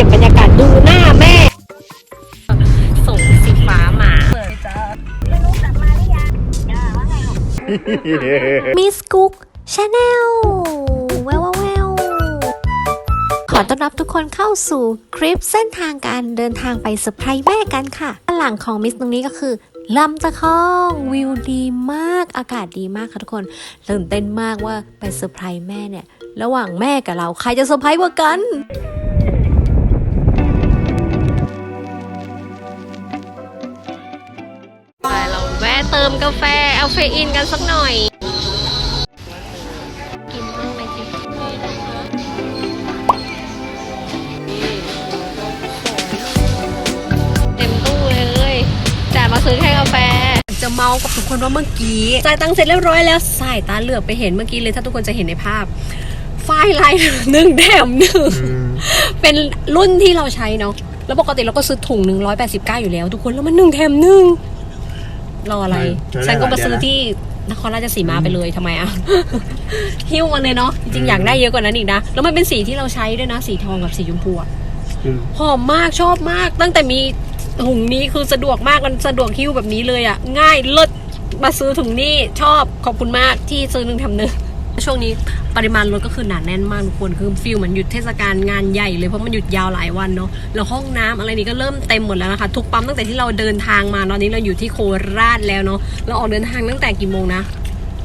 ก็บบรรยากาศดูหน้าแม่ ส่งสีฟ้ามามิสกุ๊กชาแนลแววแววขอต้อนรับทุกคนเข้าสู่คลิปเส้นทางการเดินทางไปเซอร์ไพรส์แม่กันค่ะด้านหลังของมิสตรงนี้ก็คือลำตะคองวิวดีมากอากาศดีมากค่ะทุกคนตื่นเต้นมากว่าไปเซอร์ไพรส์แม่เนี่ย ระหว่างแม่กับเราใครจะเซอร์ไพรส์กว่ากัน เราแวะเติมกาแฟเอาเฟอีนกันสักหน่อย กินบ้างไหมสิเต็มตู้เลยจ่ายมาซื้อแค่กาแฟจะเมากับทุกคนว่าเมื่อกี้จ่ายตังค์เสร็จเรียบร้อยแล้วสายตาเหลือบไปเห็นเมื่อกี้เลยถ้าทุกคนจะเห็นในภาพไฟล์ไลน์หนึ่งแถมหนึ่งเป็นรุ่นที่เราใช้เนาะแล้วปกติเราก็ซื้อถุงหนึ่งร้อยแปดสิบเก้าอยู่แล้ว ทุกคนแล้วมันหนึ่งแถมหนึ่ง รออะไรใช้ได้ฉันก็มาหลายเดือนซื้อที่นครราชสีมาไปเลยทำไมอะ หิ้วมันเลยเนาะจริงๆอยากได้เยอะกว่านั้นอีกนะ แล้วมันเป็นสีที่เราใช้ด้วยนะ สีทองกับสีชมพูอะอืมหอมมากชอบมาก ตั้งแต่มีถุงนี้คือสะดวกมากมันสะดวกหิ้วแบบนี้เลยอะง่ายเลิศมาซื้อถุงนี้ชอบขอบคุณมากที่ซื้อหนึ่งแถมหนึ่ง ช่วงนี้ปริมาณรถก็คือหนาแน่นมากทุกคนคือฟิลเหมือนหยุดเทศกาลงานใหญ่เลยเพราะมันหยุดยาวหลายวันเนาะแล้วห้องน้ำอะไรนี้ก็เริ่มเต็มหมดแล้วนะคะ ทุกปั๊มตั้งแต่ที่เราเดินทางมาตอนนี้เราอยู่ที่โคราชแล้วเนาะเราออกเดินทางตั้งแต่กี่โมงนะ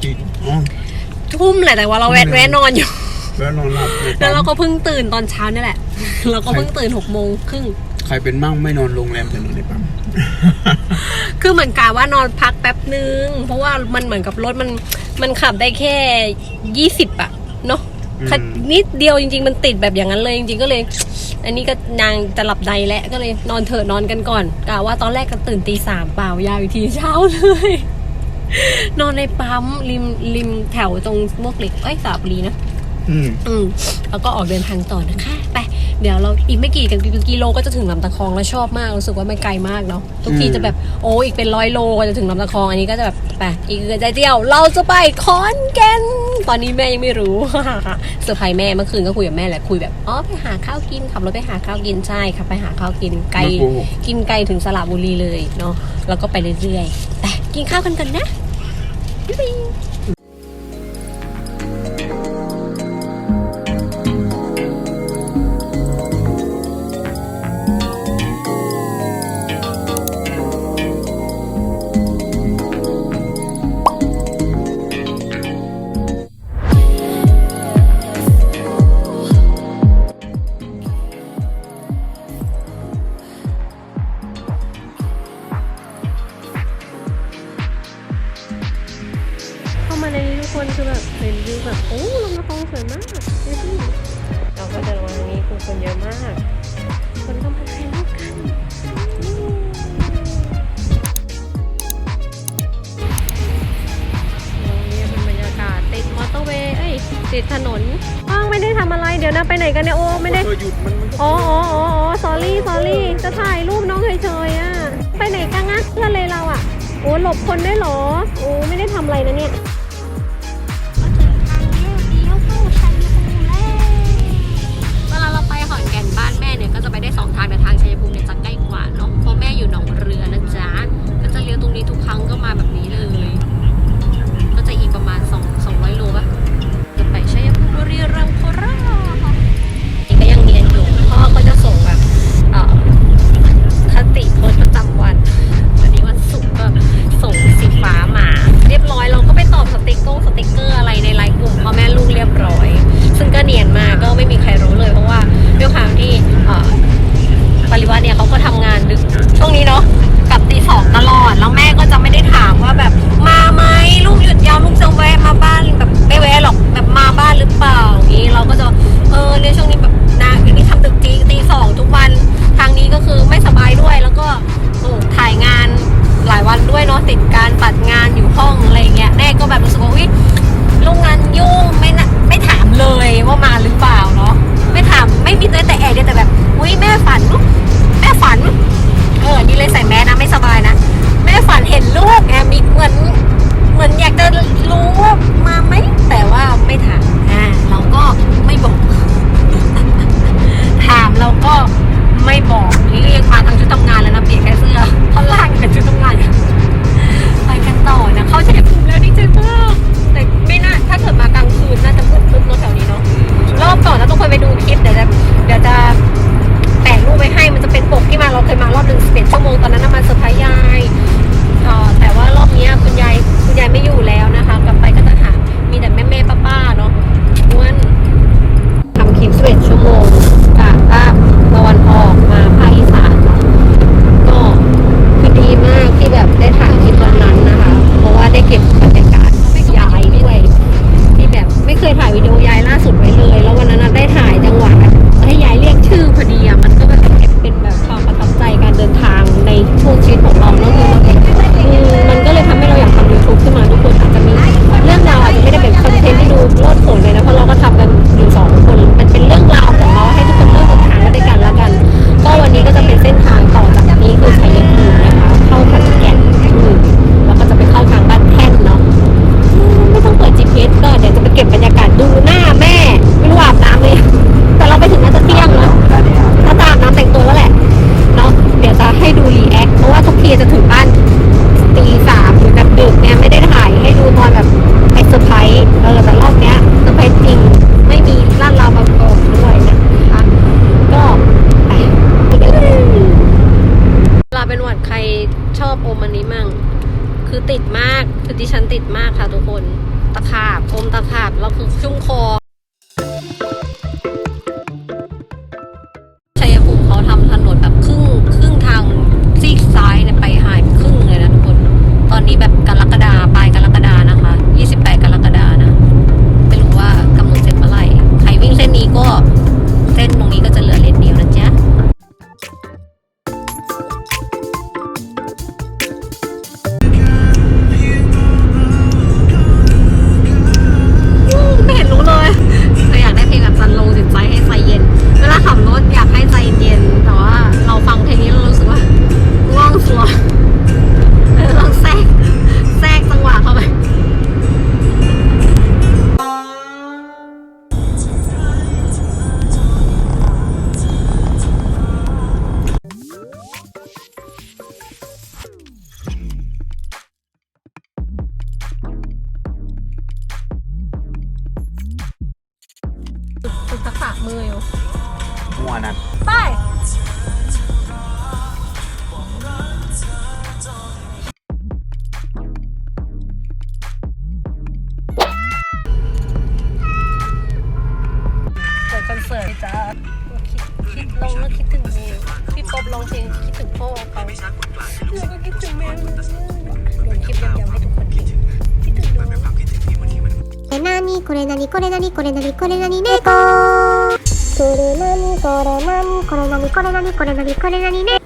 กินอ๋อทุ่มแหละแต่ว่าเราแวะแวะนอนอยู่แล้วนอนหลับในแล้วเราปั๊มก็เพิ่งตื่นตอนเช้านี่แหละ เราก็เพิ่งตื่นหกโมงครึ่งใครเป็นมั่งไม่นอนโรงแรมแต่นอนในปั๊ม คือเหมือนกาว่านอนพักแป๊บนึง เพราะว่ามันเหมือนกับรถมันมันขับได้แค่ยี่สิบอะเนาะอืมคันนิดเดียวจริง ๆ มันติดแบบอย่างนั้นเลยจริงๆก็เลย อันนี้ก็นางจะหลับในแล้วก็เลยนอนเถอะนอนกันก่อนกะว่าตอนแรกก็ตื่นตีสามเปล่ายาวอีกทีเช้าเลย นอนในปั๊มริมริมแถวตรงมวกเหล็กเอ้ยสาบรีนะอืมอืมแล้วก็ออกเดินทางต่อนะคะ ไป เดี๋ยวเราอีกไม่กี่กิโลก็จะถึงลำตะคองแล้วชอบมากรู้สึกว่าไม่ไกลมากเนาะทุกทีอืมจะแบบโอ้อีกเป็นร้อยโลก็จะถึงลำตะคองอันนี้ก็จะแบบไปอีกใจเดียว เราจะไปขอนแก่นตอนนี้แม่ยังไม่รู้เซอร์ไพรส์แม่เมื่อคืนก็คุยกับแม่แหละคุยแบบอ๋อไปหาข้าวกินขับรถไปหาข้าวกินใช่ค่ะไปหาข้าวกินไกลมาโกหกกินไกลถึงสระบุรีเลยเนาะแล้วก็ไปเรื่อยๆแต่กินข้าวกันกันนะบ๊ายบาย มาในนี้ทุกคนคือแบบเห็นวิวแบบโอ้ลำตะคองสวยมากดูสิเราก็เดินมาตรงนี้คือคนเยอะมาก คนก็มาถ่ายรูปกันตรงนี้เป็นบรรยากาศติดมอเตอร์เวย์เอ้ยติดถนนอ้าวไม่ได้ทำอะไรเดี๋ยวนะไปไหนกันเนี่ยโอ้ไม่ได้เธอหยุดมันมันก็อ๋ออ๋ออ๋ออ๋อ sorry sorry จะถ่ายรูปน้องเฉยๆอะไปไหนกันนะเพื่อนเลยเราอะโอ้หลบคนได้เหรอ โอ้ไม่ได้ทำอะไรนะเนี่ย ออเนี่ยช่วงนี้แบบนางอย่างนี้ทำดึกตีตีสองทุกวันทางนี้ก็คือไม่สบายด้วยแล้วก็โอ้ถ่ายงานหลายวันด้วยเนาะติดการตัดงานอยู่ห้องอะไรเงี้ยแม่ก็แบบรู้สึกว่าอุ๊ยโรงงานยุ่งไม่นะไม่ถามเลยว่ามาหรือเปล่าเนาะไม่ถามไม่มีแต่แต่แอบเดียวแต่แบบอุ้ยแม่ฝันแม่ฝันเออนี่เลยใส่แมสนะไม่สบายนะแม่ฝันเห็นลูกไงมีเหมือนเหมือนอยากจะรู้ว่ามาไหมแต่ว่าไม่ถาม ดูหน้า พ่เขาเราก็คิดถึงแม่ลคิยาวๆให้ทุกคนคิดถึงงえなにこれなにこれなにこれなにこれなにこれこれなにこれなにこれなにこれなにこれなにね。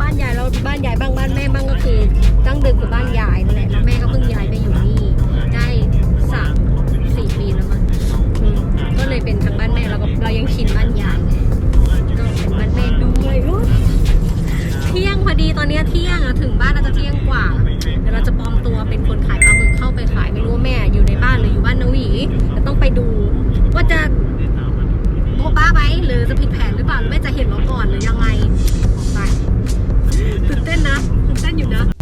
บ้านยายเราบ้านยายบ้างบ้านแม่บ้างก็คือตั้งเดิมคือบ้านยายนั่นแหละแล้วแม่ก็เพิ่งย้ายไปอยู่นี่ได้สามสี่ปีแล้วมั้งก็เลยเป็นทางบ้านแม่เราก็เรายังชินบ้านยายก็เป็นบ้านแม่ด้วยเที่ยงพอดีตอนนี้เที่ยงอะถึงบ้านเราจะเที่ยงกว่าเดี๋ยวเราจะปลอมตัวเป็นคนขายปลาหมึกเข้าไปขายไม่รู้แม่อยู่ในบ้านหรืออยู่บ้านนวีจะต้องไปดูว่าจะ โมบ้าไหมหรือจะผิดแผนหรือเปล่าหแม่จะเห็นเราก่อนหรือยังไง ตื่นเต้นนะตื่นเต้นอยู่นะ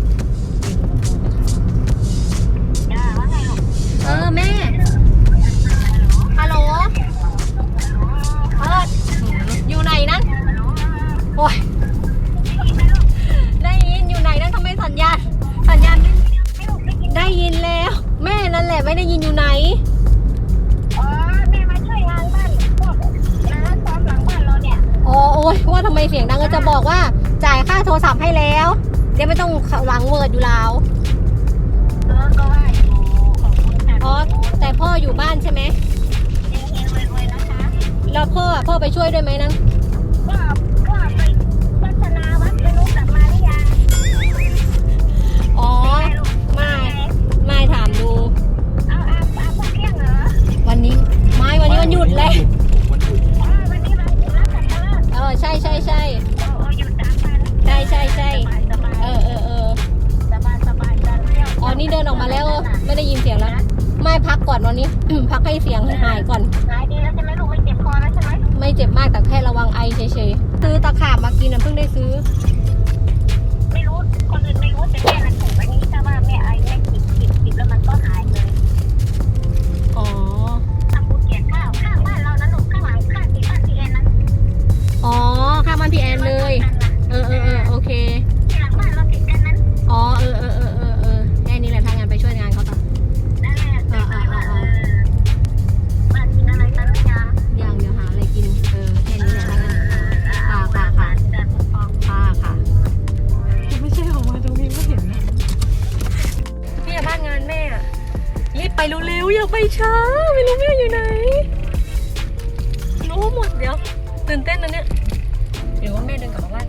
หรือว่าแม่เดินกลับมาบ้าน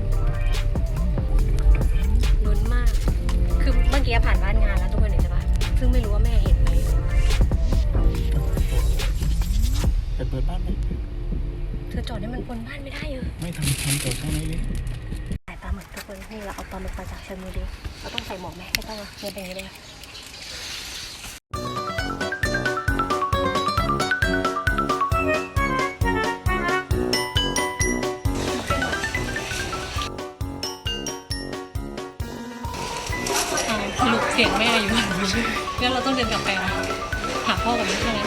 ลุ้นมาก คือเมื่อกี้ผ่านบ้านงานแล้วทุกคนเห็นใช่ปะซึ่งไม่รู้ว่าแม่เห็นไหมไปเปิดบ้านไหมเธอจอดให้มันบนบ้านไม่ได้เออไม่ทำทำตัวข้างในเลยใส่ปลาหมึกทุกคนให้เราเอาปลาหมึกมาจากชลบุรีเราต้องใส่หมวกไหมไม่ต้องอะเงินเป็นอย่างนี้เลย งั้นเราต้องเดินกลับไปหาพ่อกับแม่ใช่ไหม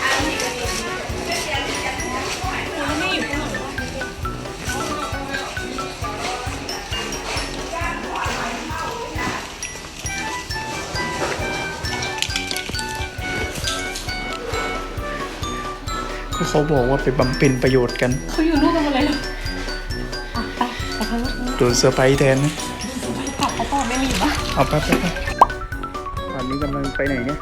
แล้วแม่อยู่ข้างหลังก็เขาบอกว่าไปบำเพ็ญประโยชน์กันเขาอยู่นู่นกันหมดเลยเหรออะไปไปทางนู้นโดนเซอร์ไพรส์แทนนะ กลับเขาพ่อไม่มีอยู่บ้าน เอาไปไปไปตอนนี้กำลัง ไปไหนเนี่ย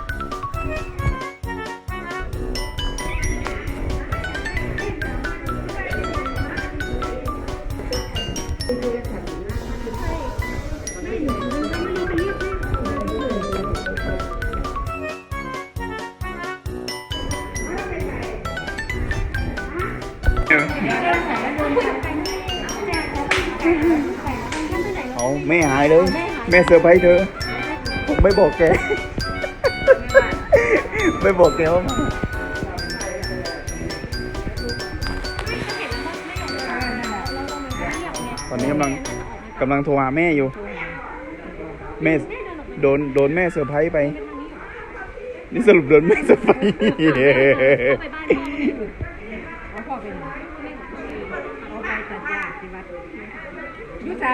เอาแม่หายเลย แม่เซอร์ไพรส์เธอ ผมไม่บอกแก ไม่บอกแกว่ามาตอนนี้กำลังกำลังโทรหาแม่อยู่ แม่โดนโดนแม่เซอร์ไพรส์ไป นี่สรุปโดนแม่เซอร์ไพรส์ยุใจ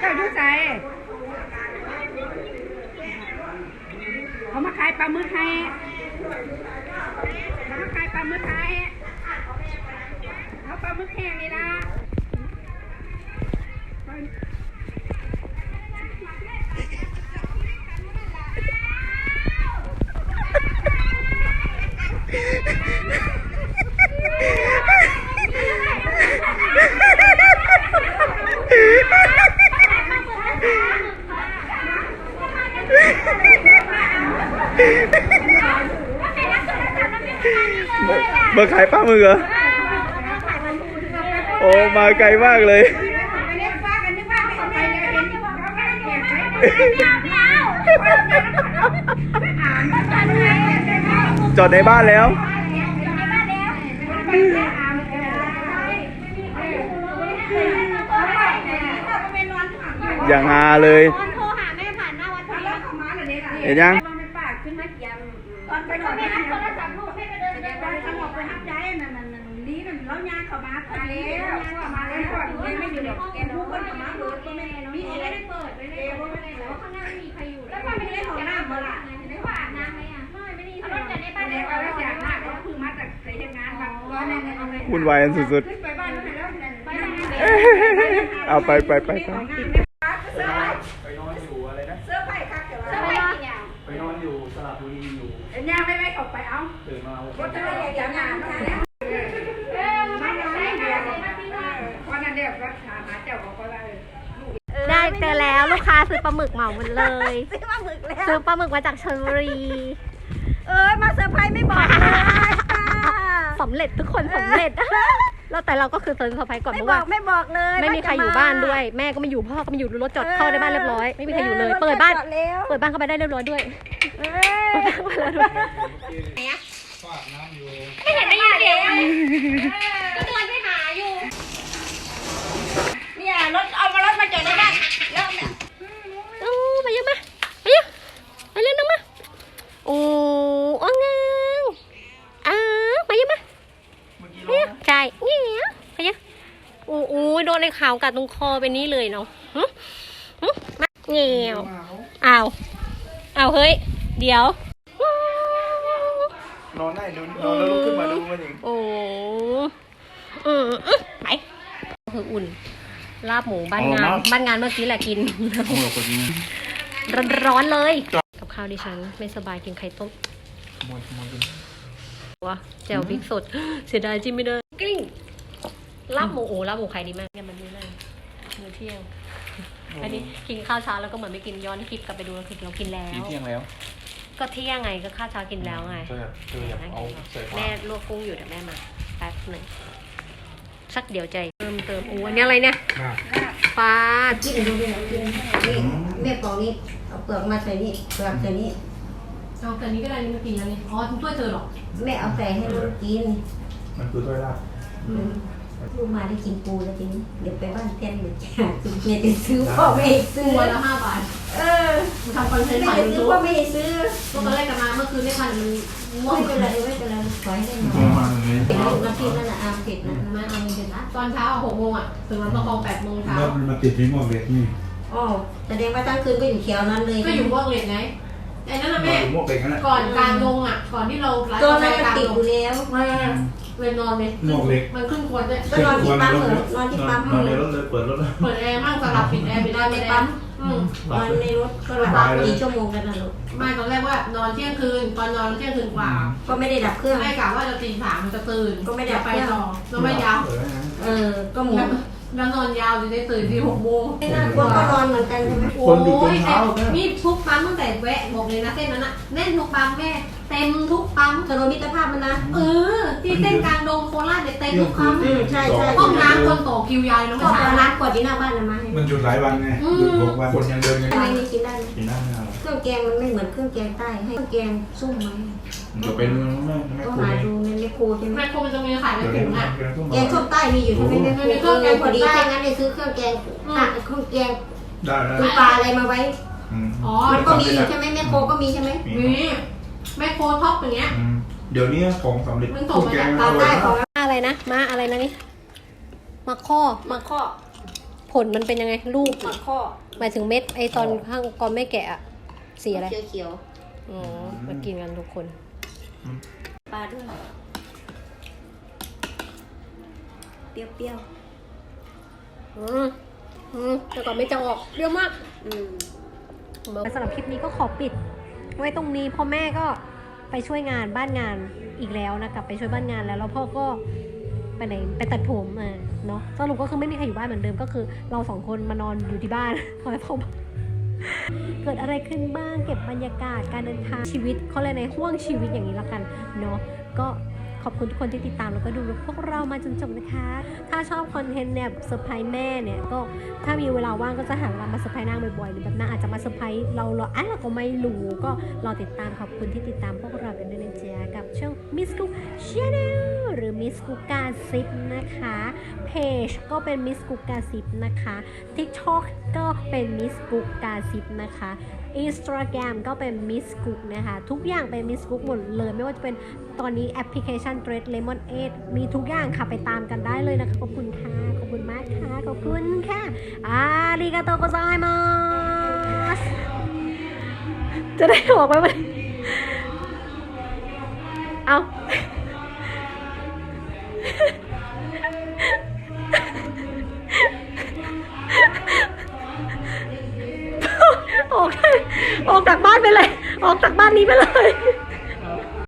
เจ้ายุใจ เขามาขายปลาหมึกให้เขามาขายปลาหมึกให้เอาปลาหมึกแห้งนี่ละ มามาขายปลาหมึกเหรอ โอ้ มาไกลมากเลยเรียกว่ากันนึกว่าไม่ไปเลยเห็นที่ว่าเขาไม่แก่ใช้ไม่เอาอ่านมาตอนไหนจอดในบ้านแล้ว อย่างฮาเลยโทรหาแม่ผ่านหน้าวัดพอดีเห็นยัง ตอนไปนอนนะโทรศัพท์ลูกให้ไปเดินไปสงบไปทับใจนั่นนั่นนั่นลีนั่นแล้วยางเข้ามาพอแล้วมาแล้วก่อนไม่อยู่หรอกแกผู้คนเข้ามาเบิดก็ไม่มีอะไรได้เปิดไม่ได้เปิดไม่ได้แล้วข้างหน้าไม่มีใครอยู่แล้วมันไม่ได้ของน้ำมาล่ะได้ว่าอาบน้ำไหมอะไม่ไม่ได้รถจะได้บ้านแล้วแล้วจากหน้าก็คือมาจากใส่งานมาก็นั่นเอาไปวุ่นวายกันสุดขึ้นไปบ้านแล้วแล้วนั่นไปนั่นๆเอาไปไปไปไปเสื้อไปนอนอยู่อะไรนะเสื้อไผ่ค่ะเดี๋ยวเสื้อเราผ้ากี่อย่างไปนอนอยู่สระบุรีอยู่ เอ็นย่าไม่ไม่ออกไปเอาตื่นมารถจะได้อย่างงานมาแล้วมาแล้วเดียววันนั้นเดียวก็ถามหาเจ้าของก็เลยได้เจอแล้วลูกค้าซื้อปลาหมึกเหมาหมดเลย ซื้อมาหมึกแล้วซื้อปลาหมึกมาจากชลบุรี เอ้ยมาเซอร์ไพรส์ไม่บอกเลยค่ะสำเร็จทุกคนสำเร็จแล้วแต่เราก็คือเซอร์ไพรส์ก่อนไม่เพราะบอว่ากไม่บอกเลยไม่มีใครอยู่บ้านด้วย แม่ก็ไม่อยู่พ่อก็ไม่อยู่รถจอดเข้าในบ้านเรียบร้อยไม่มีใครอยู่เลย เปิดบ้านเปิดบ้านเข้าไปได้เรียบร้อยด้วย ไม่เห็นได้ยินเสียงเลยก็เดินไปหาอยู่ เนี่ยรถเอามารถมาจอดในบ้านแล้วเนี่ยโอ้ไปยังมาไปยังไปเร็วน้องมาโอ้อ้องงางอ้าวไปยังมาเมื่อกี้ไปยังใช่เงี้ยไปยังโอ้โอ้โดนเลขาวกัดตรงคอไปนี้เลยเนาะหึหึมาเงี้ยวอ้าวอ้าวเฮ้ย เดี๋ยว นอนได้ดูนอนแล้วลุกขึ้นมาดูมันอย่างโอ้อืมอืมไปคืออุ่น ลาบหมูบ้านงาน บ้านงานเมื่อกี้แหละกินโอ้โหคนนี้ร้อนๆเลย กับข้าวดิฉันไม่สบายกินไข่ต้มขโมยขโมยกินวะแจ่วพริกสด เสียดายจิ้มไม่ได้กลิ้งลาบหมูโอ้ลาบหมูใครดีมากเนี่ยมันดีมากมื้อเที่ยงอันนี้กินข้าวเช้าแล้วก็เหมือนไม่กินย้อนคลิปกลับไปดูแล้วคือเรากินแล้วกินเที่ยงแล้ว ก็เที่ยงไงก็ข้าวเช้ากินแล้วไงเธอเธออยากเอาใส่ปลาแม่ลวกกุ้งอยู่เดี๋ยวแม่มาแป๊บหนึ่งสักเดี๋ยวใจเติมเติมโอ้อันนี้อะไรเนี่ยปลากินดูดิกินนี่แม่ปอกนี่เอาเปลือกมาใส่นี่เปลือกใส่นี่เอาแต่นี้ก็ได้นี่มากินแล้วนี่อ๋อถ้วยเธอหรอแม่เอาใส่ให้ลูกกินมันคือถ้วยลาบลูกมาได้กินปูแล้วทีนี้เดี๋ยวไปบ้านเพื่อนเดี๋ยวจะแม่จะซื้อพ่อไม่ให้ซื้อตัวละห้าบาทเออ ทำคอนเทนต์แม่ขายจะยูซื้อทูบพ่อไม่ให้ซื้อพวกตอนแรกกันมาเมื่อคืนได้พันง่วงไม่เป็นไรไม่เป็นไรขอให้ได้หน่อยเอามาเลยเผ็ดลูกน้ำพริกนั่นแหละอามเผ็ดนะมาเอาเงินเดือนละตอนเช้าหกโมงอะถึงวันประกองแปดโมงเช้าแล้วมันมาติดที่หม้อเหล็กนี่อ๋อแสดงว่าทั้งคืนก็อยู่แถวนั้นเลยก็อยู่พวกเหล็กไงไอ้นั่นน่ะหม้อแม่หม้อเหล็กนั่นแหละก่อนกลางลงอะ ก่อนที่เราไลฟ์ตัวนั้นมันกลางติดอยู่แล้วมาเลยนอนเลยหม้อเหล็กมันขึ้นควรด้วยก็นอนที่ปั๊มเหรอนอนที่ปั๊มนอนในรถเลยเปิดรถเปิดแอร์มั่งสลับปิดแอร์ไปิดนแออนร์ในปิดแอปั๊มร์อืมนอนในรถก็หลับกี่ชั่วโมงกันนะลูกไม่ตอนแรกว่านอนเที่ยงคืนตอนนอนเที่ยงคืนกว่าก็ไม่ได้ดับเครื่องแม่กะว่าจะตีสามมันจะตื่นก็ไม่ได้จะไปต่อแล้วไม่ยาวเออนะเออ ก็หมุนแล้วนอนยาวจะได้ตื่นที่หกโมงไม่น่ากลัวก็นอนเหมือนกันใช่ไหมคนอยู่ตรงโอ้ยเท้าแต่เนี่ยนี่ทุกปั๊มตั้งแต่แวะบอกเลยนะเส้นนั้นอะแน่นทุกปั๊มแม่ เต็มทุกปั๊มถนนมิตรภาพมันนะ เออ ที่เส้นกลางดงโคราชเนี่ยเต็มทุกปั๊มอืมใช่ใช่ห้องน้ำคนต่อคิวยาวเลยน้องก็ชาเอาร้านกวาดที่หน้าบ้านนะมาให้มันหยุดหลายวันไงหยุดหกวันคนยังเดินยังทำไมนี่กินได้ไหมกินได้ไม่เอาเครื่องแกงมันไม่เหมือนเครื่องแกงใต้ให้เครื่องแกงซุ่มไหมเดี๋ยวเป็นแม่แม่ก็คุหายดูในแมคโครใช่ไหมแม่คงมันจะมีขายในเดี๋ยวถุนี้งมันอะเป็นต้มแกงส้มใต้มีอยู่ใช่ไหมแม่คมีเครื่องแกงพอดีส้มใต้ถ้างั้นเลยซื้อเครื่องแกงอะเครื่องแกงได้ได้คุณปลาอะไรมาไว้ อืม อ๋อ มันก็มีอยู่ใช่ไหมแม่โครก็มีใช่ไหมมี แม่โคท็อปอย่างเงี้ย อืมเดี๋ยวนี้ของสำเร็จมันส่งมาจากปลาใต้ของอะไรนะมาอะไรนะนี่มาข้อมาข้อผลมันเป็นยังไงลูกมาข้อหมายถึงเม็ดไอตอนข้างก่อนไม่แกะอะสีอะไรเขียวเขียวอ๋อมากินกันทุกคน ๆปลาด้วยเปรี้ยวอืมอืมแต่ก่อนไม่จะออกเปรี้ยวมาก ๆอืม สำหรับคลิปนี้ก็ขอปิด ไว้ตรงนี้พ่อแม่ก็ไปช่วยงานบ้านงานอีกแล้วนะกลับไปช่วยบ้านงานแล้วแล้วพ่อก็ไปไหนไปตัดผมอะเนาะสรุปก็คือไม่มีใครอยู่บ้านเหมือนเดิมก็คือ เราสองคนมานอนอยู่ที่บ้านคอยพ่อเกิดอะไรขึ้นบ้างเก็บบรรยากาศการเดินทางชีวิตเขาเลยในห่วงชีวิตอย่างนี้ละกันเนาะก็ ขอบคุณทุกคนที่ติดตามแล้วก็ดูพวกเรามาจนจบนะคะ ถ้าชอบคอนเทนต์เนี่ยเซอร์ไพรส์แม่เนี่ยก็ถ้ามีเวลาว่างก็จะหาเวลามาเซอร์ไพรส์นางบ่อยๆหรือแบบนางอาจจะมาเซอร์ไพรส์เราเราอะเราก็ไม่รู้ก็รอติดตามขอบคุณที่ติดตามพวกเรากันด้วยนะจ๊ะกับช่องมิสกุชาแนลหรือมิสกุกาซิปนะคะ เพจก็เป็นมิสกุกาซิปนะคะ TikTok ก็เป็นมิสกุกาซิปนะคะ Instagram ก็เป็นมิสกุกนะคะ ทุกอย่างเป็นมิสกุกหมดเลย ไม่ว่าจะเป็นตอนนี้แอปพลิเคชัน Thread Lemon 8มีทุกอย่างค่ะ ไปตามกันได้เลยนะคะ ขอบคุณค่ะ ขอบคุณมากค่ะ ขอบคุณค่ะอาริกาโตโกไซมาสจะได้ออกไหมมัน ออกจากบ้านไปเลย ออกจากบ้านนี้ไปเลย